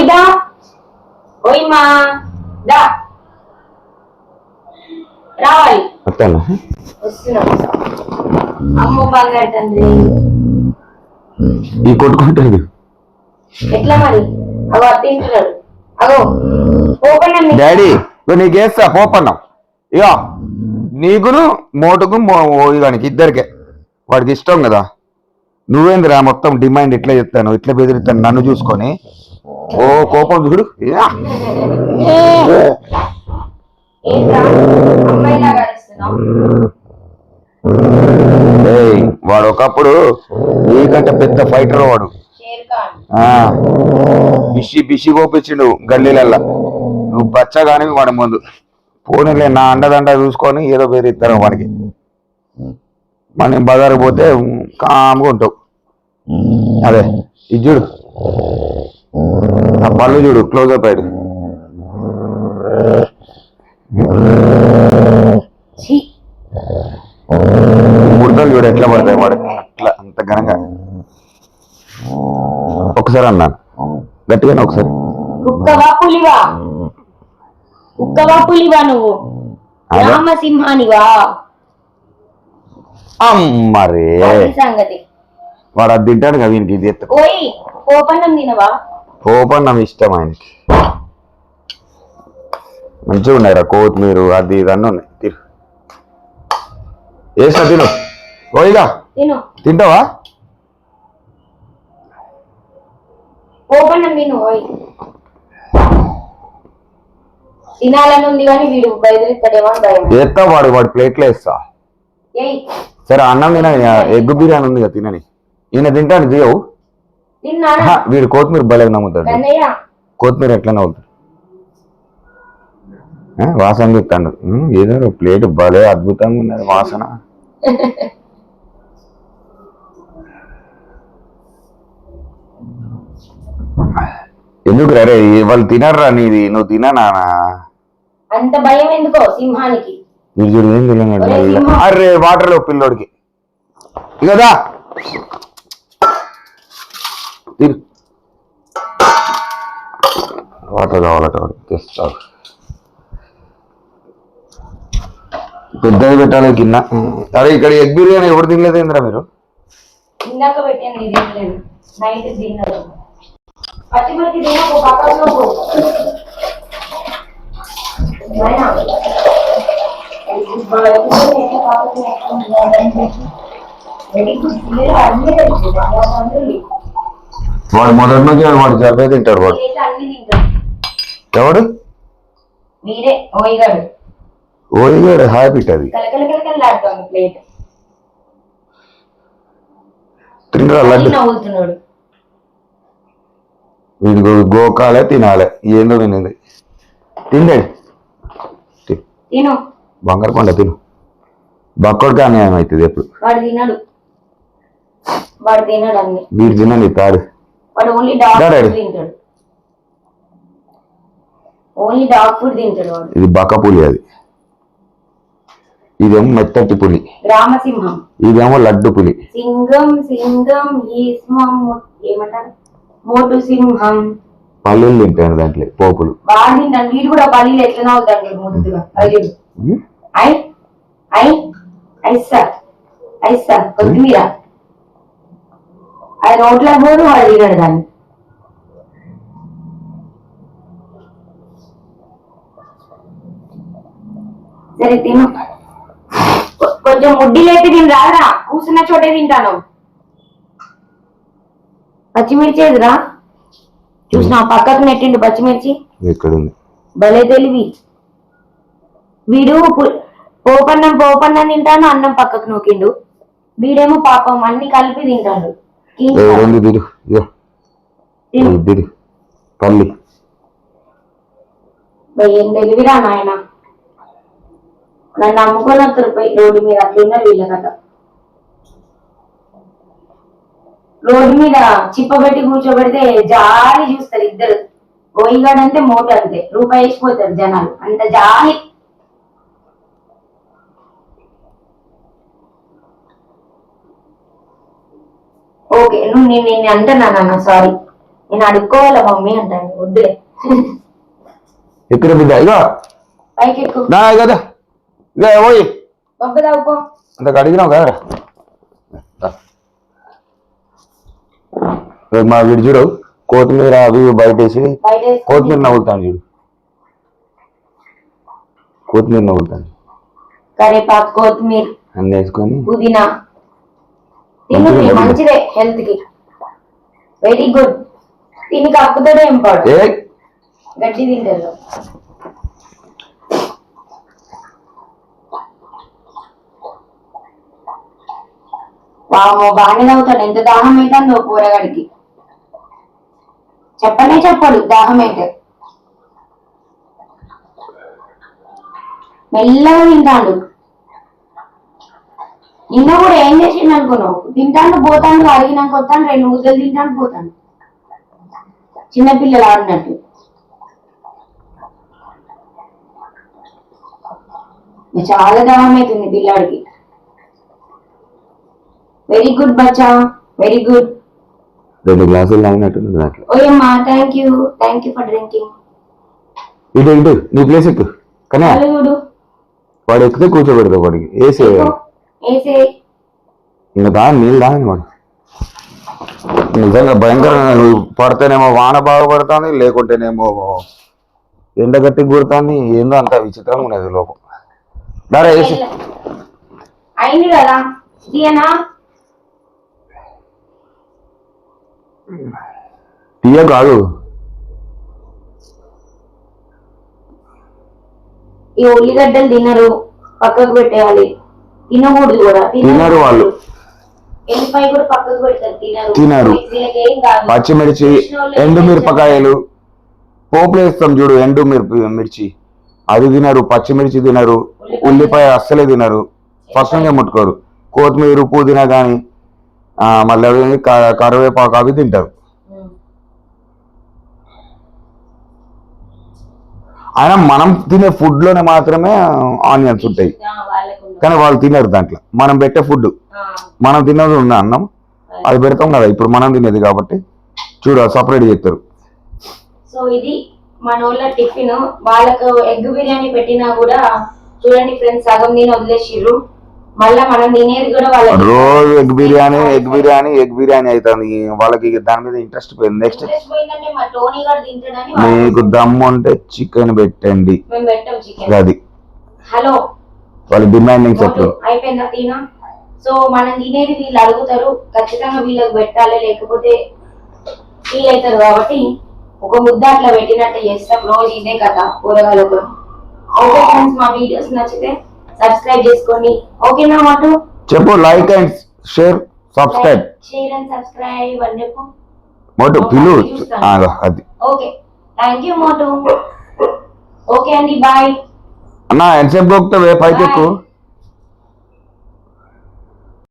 ఓయ్ దా ఓయ్ మా దా రావాలి వస్తాను. వస్తున్నాం అమ్మో బంగారు తండ్రి. ఈ కొట్టుకుంటుంది ఎట్లా మరి? అగో తింటున్నాడు డాడీ ఇగో నీకు వేస్తా పోపన్నాం ఇక నీకును మోటుకు ఇద్దరికే. వాడికి ఇష్టం కదా. నువ్వేందిరా మొత్తం డిమాండ్ ఇట్లా చెప్తాను ఇట్లా బెదిరిస్తాను నన్ను చూసుకొని. ఓ కోపం చూడు వాడు. ఒకప్పుడు నీకంటే పెద్ద ఫైటర్ వాడు. బిషి బిషి కోపించిండు గల్లీలల్లా. నువ్వు బచ్చగాని వాడి ముందు. పోనీలే నా అండదండ చూసుకొని ఏదో పేరు ఇస్తారు వాడికి. మనం బజారు పోతే కామ్గా ఉంటావు. అదే ఇది చూడు. ఆ పళ్ళు చూడు క్లోజ్ అప్ అయ్యాడు ముడతలు చూడు ఎట్లా పడతాయి వాడు. అట్లా అంత ఘనంగా. ఒకసారి అన్నాను గట్టిగానే ఒకసారి. కుక్కవా పులివా? కుక్కవా పులివా నువ్వు? అదే. రామసింహానివా? అమ్మరే. అది సంగతి. వాడు అది తింటాడు కదా వీనికి ఇది ఎత్తు. పోపన్నం తినవా? పోపన్నం ఇష్టం ఆయనకి. మంచిగా ఉన్నాయిరా కొత్తిమీర అది ఇది అన్నీ ఉన్నాయి తిరు వేస్తా తిను? ఓయిగా తిను. తింటావా? కానీ వీడు బయలుదేరుతాడేమో వేస్తా వాడు వాడి ప్లేట్లో వేస్తా. సరే అన్నం తిన ఎగ్ బిర్యానీ ఉంది కదా తినని. ఈయన తింటాను తీయవు. వీడు కొత్తిమీర భలే నమ్ముతాడు. కొత్తిమీర ఎట్లా నవ్వుతాడు? వాసన చెప్తాడు. ఏదో ప్లేట్ భలే అద్భుతంగా ఉన్నది వాసన. ఎందుకు రే వాళ్ళు తినర్రా నీది? నువ్వు తిననా అంత భయం ఎందుకో సింహానికి? మీరు చూడు ఏం. సింహం. అరే వాటర్లో పిల్లోడికి. తిరు వాటర్ కావాలట వాడికి. తెస్తాడు పెద్దది పెట్టాలి గిన్న. అరే ఇక్కడ ఎగ్ బిర్యానీ ఎవరు తినలేదు ఏంద్రా మీరు? వెరీ గుడ్ వాడు మొదటి నుంచి వాడు జబ్బే తింటాడు వాడు. తింటారు ఎవడు? ఓయిగాడు హ్యాబిట్ అది. తినరా లడ్డు? నవ్వుతున్నాడు. వీడి గో- గోకాలే తినాలే. ఏందో తినేది. తిండాడు బంగారు పండ తిను. బక్కడికి అన్యాయం అవుతుంది ఎప్పుడు? వాడు తినడు. వాడు తినడు అన్ని. మీరు తినండి తాడు. వాడు ఓన్లీ డాగ్. ఫుడ్ తింటాడు. ఓన్లీ డాగ్ ఫుడ్ తింటాడు వాడు. ఇది బక్క పులి అది. ఇదేమో మెత్తటి పులి. గ్రామసింహం ఇదేమో లడ్డు పులి. సింగం సింగం ఈ సింహం ఏమంటారు? మోటు సింహం పల్లీలు తింటాను దాంట్లో పోపులు. బాగా తింటాను వీడు కూడా పల్లీలు ఎట్లా నవ్వుతాడు చూడు ముద్దుగా అది చూడు ఉం? ఐ ఐ ఐసా ఐసా కొత్తిమీర. అది నోట్లో పోదు వాడు తినడు దాన్ని. సరే తిను. కొంచెం ముడ్డి లేపి తిని రారా కూర్చున్న చోటే తింటాను. పచ్చిమిర్చి ఎదురా చూసిన పక్కకు నెట్టిండు పచ్చిమిర్చి? భలే తెలివి. వీడు పోపన్నం పోపన్నం తింటాను అన్నం పక్కకు నూకిండు. వీడేమో పాపం అన్ని కలిపి తింటాడు. రెండు దిడు ఇగో తెలివిరా నాయన? నన్ను నమ్ముకొని వస్తారు రోడ్డు మీద అట్లున్న వీళ్ళ కథ రోడ్డు మీద చిప్పబెట్టి కూర్చోబెడితే జాలి చూస్తారు ఇద్దరు. ఓయిగాడు అంటే మోట అంతే రూపాయి వేసిపోతారు జనాలు. అంత జాలి. ఓకే నువ్వు నేను నేను అంటున్నాను సారీ నేను అడుక్కోవాలా మమ్మీ అంటాను. వద్దులే. ఎక్కడ బిడ్డ? ఇగో. పైకి ఎక్కువ నా కదా ఇక పోయి. పంపు తాగుకో అంత అడిగినావు కదా మా వీడు చూడు కొత్తిమీర అవి ఇవి బయట వేసి బయట వేసుకొని కొత్తిమీర నవ్వుతాను చూడు. కొత్తిమీర నవ్వుతాను కరివేపాకు కొత్తిమీర. అన్నీ వేసుకొని పుదీనా. తిను మంచిదే, హెల్త్కి వెరీ గుడ్ తిని పాడు ఏ? గడ్డి తింటారు. వామో బాగానే తాగుతాడు. ఎంత దాహం అవుతుందో కూరగాడికి. చెప్పనే చెప్పడు దాహం అయితే. మెల్లగా తింటాడు. నిన్న కూడా ఏం చేసిండు అనుకున్నావు తింటాను పోతాను అడిగినాక వస్తాను రెండు ముద్దలు తింటాను పోతాను చిన్నపిల్లలు ఆడినట్టు. చాలా దాహం అవుతుంది పిల్లాడికి. వెరీ గుడ్ బచ్చా. వెరీ గుడ్ రెండు గ్లాసులు తాగినట్టుంది దాంట్లో. ఓయమ్మా thank you thank you for drinking ఇటు ఇటు నీ ప్లేస్ ఎక్కు కానీ వాడు ఎక్కితే కూర్చోబెడతావు వాడికి. వేసే ఇంకా దాని నీళ్ళు తాగని వాడు నిజంగా భయంకరంగా నువ్వు పడితేనేమో వాన బాగా పడుతుంది లేకుంటేనేమో ఎండ గట్టి కొడుతుంది ఏందో అంత విచిత్రంగా ఉన్నది లోపం. దారా వేసి అయింది కదా తీయ కాదు. ఈ ఉల్లిగడ్డలు తినరు పక్కకు పెట్టేయాలి. తినకూడదు కూడా. తినరు వాళ్ళు. తినరు. పచ్చిమిర్చి ఎండు మిరపకాయలు. పోపులు వేస్తాం చూడు ఎండు మిర్చి. అది తినరు పచ్చిమిర్చి తినరు ఉల్లిపాయ. అస్సలే తినరు. స్పష్టంగా ముట్టుకోరు. కొత్తిమీర పుదీనా కానీ మళ్ళీ కరివేపాకు అవి తింటారు. అయినా మనం తినే ఫుడ్లోనే మాత్రమే ఆనియన్స్ ఉంటాయి. కానీ వాళ్ళు తినరు దాంట్లో. మనం పెట్టే ఫుడ్. మనం తిన్నది ఉన్న అన్నం. అది పెడతాం కదా ఇప్పుడు మనం తినేది కాబట్టి. చూడు సపరేట్ చేస్తారు. సో ఇది మన వాళ్ళ టిఫిన్. వాళ్ళకు ఎగ్ బిర్యానీ పెట్టినా కూడా చూడండి ఫ్రెండ్స్ సగం తిని వదిలేసిర్రు. మళ్ళా మనం తినేది కూడా వాళ్ళకి రోజు egg biryani egg biryani egg biryani అవుతుంది. వాళ్ళకి దాని మీద ఇంట్రెస్ట్ పోయింది. నెక్స్ట్ మీకు దమ్ము ఉంటే చికెన్ పెట్టండి. మేము పెట్టాం చికెన్ అది హలో వాళ్ళ డిమాండింగ్ మోటు, చెప్పు అయిపోయిందా తినా సో మనం తినేది వీళ్ళు అడుగుతారు ఖచ్చితంగా వీళ్ళకి పెట్టాలి లేకపోతే ఫీల్ అవుతారు కాబట్టి ఒక ముద్ద అట్లా పెట్టినట్టు చేస్తాం రోజు ఇదే కదా కూరగాయలకు ఓకే ఫ్రెండ్స్ మా వీడియోస్ నచ్చితే సబ్స్క్రైబ్ చేసుకోండి. ఓకేనా మాటు? చెప్పు like and share subscribe share and subscribe అని చెప్పు. మోటు పిలు. అది. Okay thank you Motu. Okay అండి బాయ్ అన్న ఎంతసేపు గోకుతావే పైకి ఎక్కువ